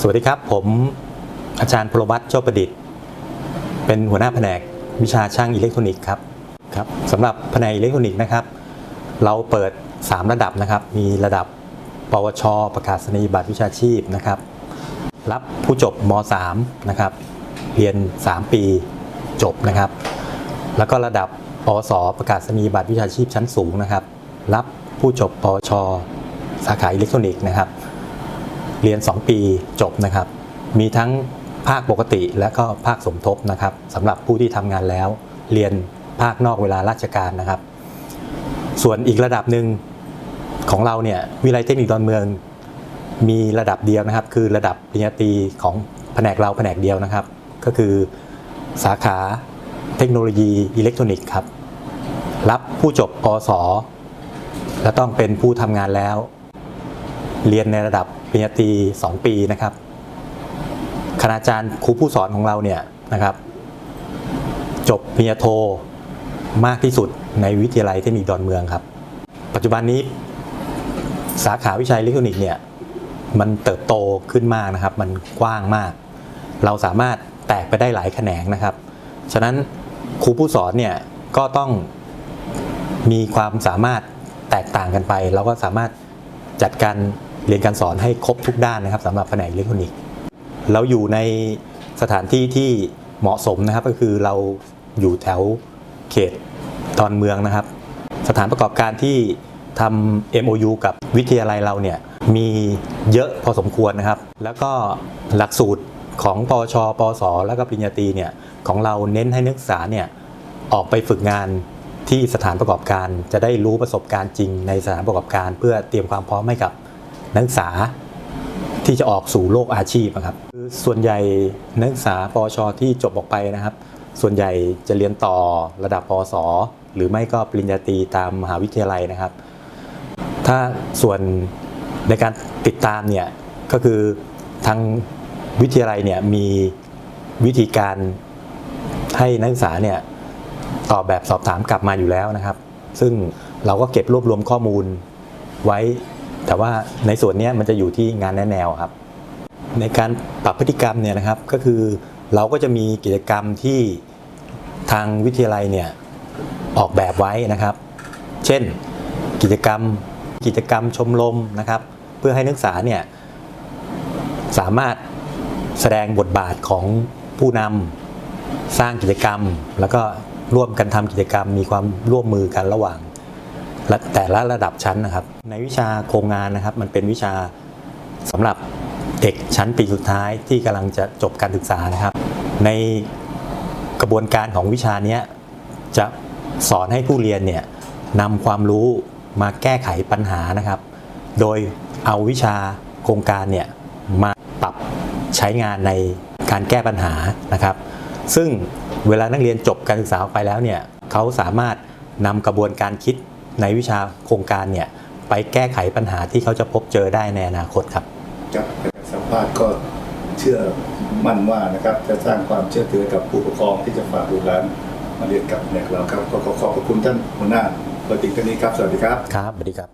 สวัสดีครับ ผมอาจารย์พลวัตโชคประดิษฐ์ เป็นหัวหน้าแผนกวิชาช่างอิเล็กทรอนิกส์ครับครับสำหรับแผนกอิเล็กทรอนิกส์นะครับ เราเปิด 3 ระดับนะครับ มีระดับ ปวช ประกาศนียบัตรวิชาชีพนะครับ รับผู้จบม .3 นะครับเรียน 3 ปีจบนะครับ แล้วก็ระดับปวส ประกาศนียบัตรวิชาชีพชั้นสูงนะครับ รับผู้จบปวช สาขาอิเล็กทรอนิกส์นะครับ เรียน 2 ปีจบนะครับ มีทั้งภาคปกติและก็ภาคสมทบนะครับสำหรับผู้ที่ทำงานแล้ว เรียนภาคนอกเวลาราชการนะครับ ส่วนอีกระดับหนึ่งของเราเนี่ยวิทยาลัยเทคนิคดอนเมือง มีระดับเดียวนะครับ คือระดับปริญญาตรีของแผนกเราแผนกเดียวนะครับ ก็คือสาขาเทคโนโลยีอิเล็กทรอนิกส์ครับ รับผู้จบปศและต้องเป็นผู้ทำงานแล้ว เรียนในระดับปริญญาตรี2 ปีนะครับคณาจารย์ครูผู้สอนของเราเนี่ยนะครับ จบปริญญาโทมากที่สุดในวิทยาลัยเทคนิคดอนเมืองครับ ปัจจุบันนี้สาขาวิชาอิเล็กทรอนิกส์เนี่ยมันเติบโตขึ้นมากนะครับ มันกว้างมาก เราสามารถแตกไปได้หลายแขนงนะครับ ฉะนั้นครูผู้สอนเนี่ยก็ต้องมีความสามารถแตกต่างกันไป เราก็สามารถจัดการ เรียนการสอนให้ครบทุกด้านนะครับสำหรับแผนกอิเล็กทรอนิกส์เราอยู่ในสถานที่ที่เหมาะสมนะครับก็คือเราอยู่แถวเขตตอนเมืองนะครับ สถานประกอบการที่ทำ MOU กับวิทยาลัยเราเนี่ยมีเยอะพอสมควรนะครับ แล้วก็หลักสูตรของปชปส แล้วก็ปริญญาตรีเนี่ยของเราเน้นให้นักศึกษาเนี่ยออกไปฝึกงานที่สถานประกอบการ จะได้รู้ประสบการณ์จริงในสถานประกอบการ เพื่อเตรียมความพร้อมให้กับ นักศึกษาที่จะออกสู่โลกอาชีพนะครับคือส่วนใหญ่นักศึกษาปชที่จบออกไปนะครับ ส่วนใหญ่จะเรียนต่อระดับปวสหรือไม่ก็ปริญญาตรีตามมหาวิทยาลัยนะครับ ถ้าส่วนในการติดตามเนี่ยก็คือทางวิทยาลัยเนี่ยมีวิธีการให้นักศึกษาเนี่ยตอบแบบสอบถามกลับมาอยู่แล้วนะครับ ซึ่งเราก็เก็บรวบรวมข้อมูลไว้ แต่ว่าในส่วนนี้มันจะอยู่ที่งานแนแนวครับ ในการปรับพฤติกรรมเนี่ยนะครับก็คือเราก็จะมีกิจกรรมที่ทางวิทยาลัยเนี่ยออกแบบไว้นะครับ เช่นกิจกรรมกิจกรรมชมรมนะครับ เพื่อให้นักศึกษาเนี่ยสามารถแสดงบทบาทของผู้นำสร้างกิจกรรม แล้วก็ร่วมกันทำกิจกรรมมีความร่วมมือกันระหว่าง แต่ละระดับชั้นนะครับ ในวิชาโครงงานนะครับ มันเป็นวิชาสำหรับเด็กชั้นปีสุดท้ายที่กำลังจะจบการศึกษานะครับ ในกระบวนการของวิชานี้จะสอนให้ผู้เรียนเนี่ยนำความรู้มาแก้ไขปัญหานะครับ โดยเอาวิชาโครงการเนี่ยมาปรับใช้งานในการแก้ปัญหานะครับ ซึ่งเวลานักเรียนจบการศึกษาไปแล้วเนี่ยเขาสามารถนำกระบวนการคิด ในวิชาโครงการเนี่ยไปแก้ไขปัญหาที่เขาจะพบเจอได้ในอนาคตครับครับสัมภาษณ์ก็เชื่อมั่นว่านะครับจะสร้างความเชื่อถือกับผู้ปกครองที่จะฝากบุตรหลานมาเรียนกับแนกเราครับก็ขอขอบพระคุณท่านหัวหน้าปฏิกท่านนี้ครับ สวัสดีครับ ครับ สวัสดีครับ